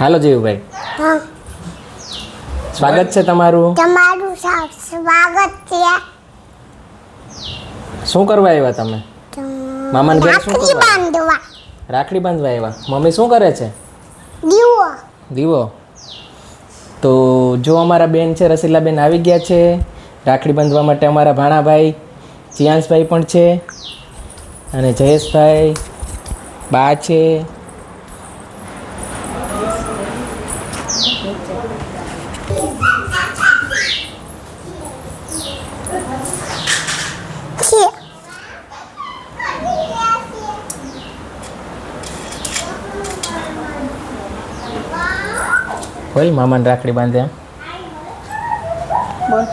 હાલો જીવુભાઈ. સ્વાગત છે તમારું. તમારું સ્વાગત છે. શું કરવા આવ્યા તમે? મામાને ઘરે શું કરવા? બાંધવા. રાખડી બાંધવા આવ્યા? મમ્મી શું કરે છે? દીવો. દીવો? તો જો અમારા બેન છે રસીલાબેન આવી ગયા છે. રાખડી બાંધવા માટે અમારા ભાણાભાઈ ચિયાંશભાઈ પણ છે. અને જયેશભાઈ બા છે. છે બોલ મામાને રાખડી બાંધે એમ બોલ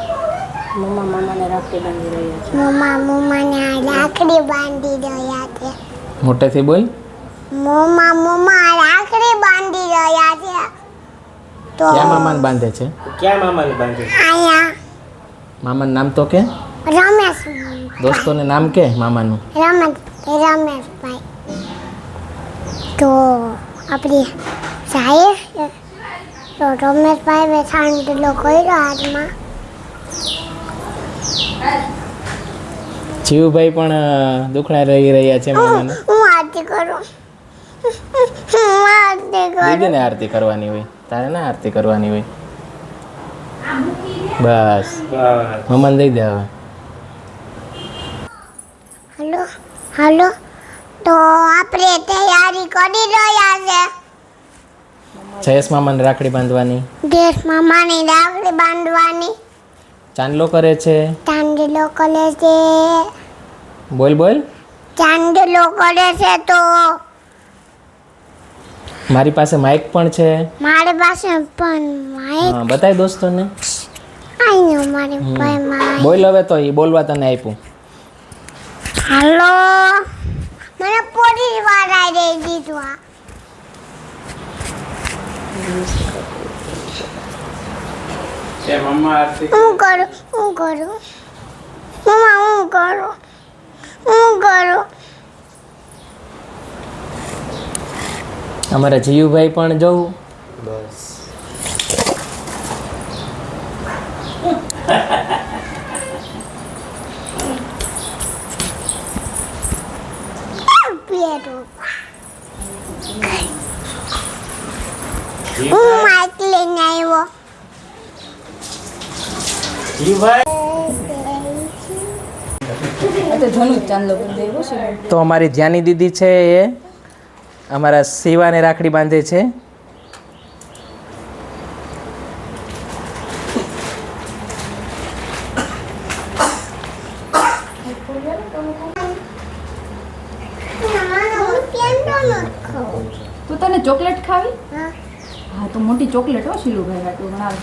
મમ્મા મામાને રાખડી બાંધી રહ્યા છે મમ્મા મમ્માને આ રાખડી બાંધી રહ્યા છે મોટેથી બોલ મમ્મા મમ્મા રાખડી બાંધી રહ્યા છે તો ક્યાં મામાને બાંધે છે? ક્યાં મામાને બાંધે આયા મામાનું નામ તો કે? રમેશ દોસ્તોને નામ કે મામાનું? રમેશ રમેશભાઈ. તો આપણે જાય તો રમેશભાઈ બેઠાણ પેલો કર્યો હાથમાં? જીવભાઈ પણ દુખડા રહી રહ્યા છે મામાને. હું આરતી કરું. હું આરતી કરું. દીદીને આરતી કરવાની હોય. તારે ના આરતી કરવાની હોય? બસ. મમન દઈ દે હવે. Hello hello. તો આપણે તૈયારી કરી રહ્યા છે. જયેશ મામાને રાખડી બાંધવાની. દેશ મામાની રાખડી બાંધવાની. ચાંદલો કરે છે. ચાંદલો કરે છે. બોલ બોલ. ચાંદલો કરે છે તો મારી પાસે માઇક પણ છે. મારી પાસે પણ માઇક હા, બતાય દોસ્તોને. આઈ મારી પાસે માઇક બોલ હવે તો એ બોલવા તને આપ્યું. હાલો. મને પોલીસવાળા દઈ દીધું આ. એ મમ્મા આરતી. હું કરું? હું કરું? મમ્મા હું કરું? હું કરું? અમારા જીયુભાઈ પણ જવું બસ. હું માઇક લઈને આવ્યો. તો જૂનું જ ચાંદલો બંધ આવ્યો છે? તો અમારી ધ્યાની દીદી છે એ. અમારા શિવાને રાખડી બાંધે છે. તો તને ચોકલેટ ખાવી હા. તો મોટી ચોકલેટ હો શીલુભાઈ આટલું બનાવે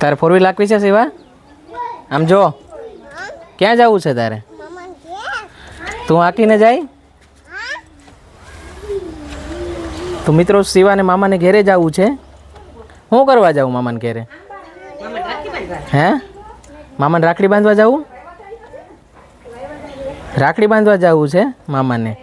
તારે ફોર વ્હીલ લાખવી છે શિવા? આમ જો. ક્યાં જવું છે તારે? તું આંકીને જાય? તો મિત્રો શિવાને મામાને ઘેરે જવું છે. શું કરવા જાઉં મામાને ઘેરે? હે? મામાને રાખડી બાંધવા જવું? રાખડી બાંધવા જવું છે મામાને.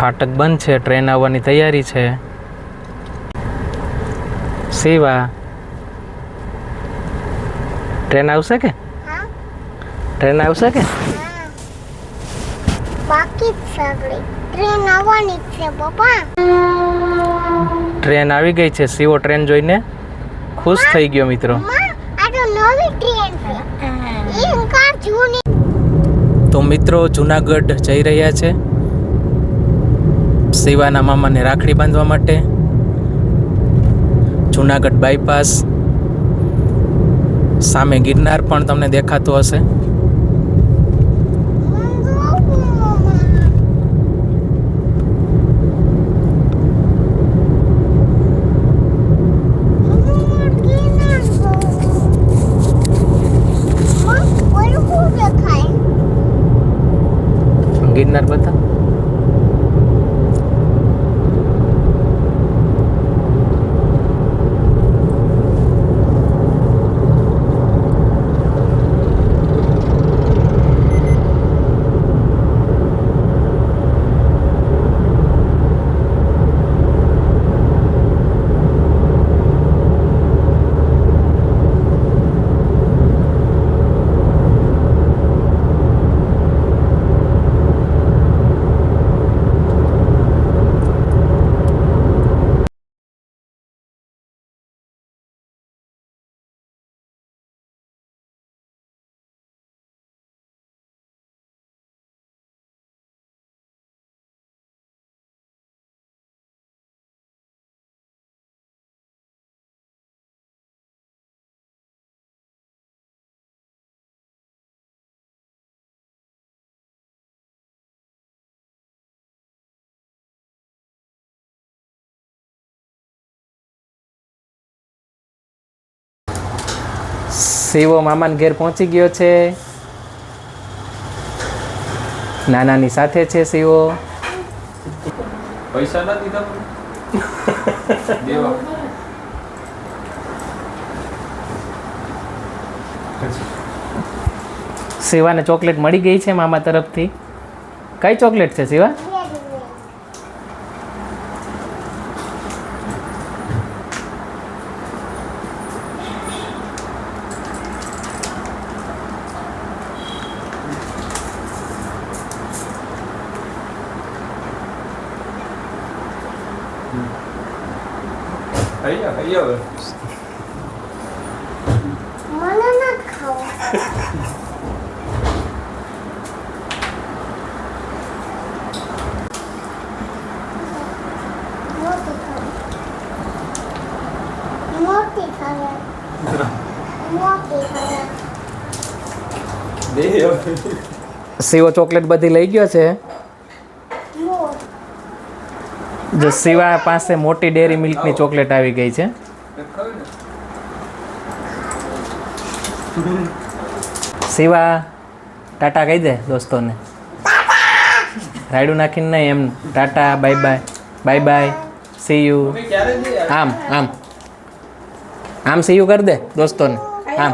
ફાટક બંધ છે, ટ્રેન આવવાની તૈયારી છે. શિવા ટ્રેન આવશે કે? ટ્રેન આવશે કે? બાકી સગડી ટ્રેન આવવાની છે પપ્પા ટ્રેન આવી ગઈ છે શિવો ટ્રેન જોઈને. ખુશ થઈ ગયો મિત્રો. મમ્મા આ તો નવી ટ્રેન છે. એ કાર જૂની. તો મિત્રો જુનાગઢ જઈ રહ્યા છે. શિવાના મામાને રાખડી બાંધવા માટે. જુનાગઢ બાયપાસ સામે ગિરનાર પણ તમને દેખાતું હશે. ગિરનાર બધા શિવો મામાના ઘેર પહોંચી ગયો છે. નાનાની સાથે છે શિવો પૈસા ના દીધા દેવા. સેવાને ચોકલેટ મળી ગઈ છે મામા તરફથી. કઈ ચોકલેટ છે હૈયા હવે. મને ના ખાવ. મોટી ખાવી. મોટી ખાવી. દે હવે. શિવો ચોકલેટ બધી લઈ ગયો છે મોટી જો શિવા પાસે મોટી ડેરી મિલ્કની ચોકલેટ આવી ગઈ છે. શિવા, ટાટા કહી દે દોસ્તોને. રાયડું નાખીને નહીં, એમ tata bye bye bye bye see you આમ આમ. આમ સી યુ કરી દે દોસ્તોને. આમ.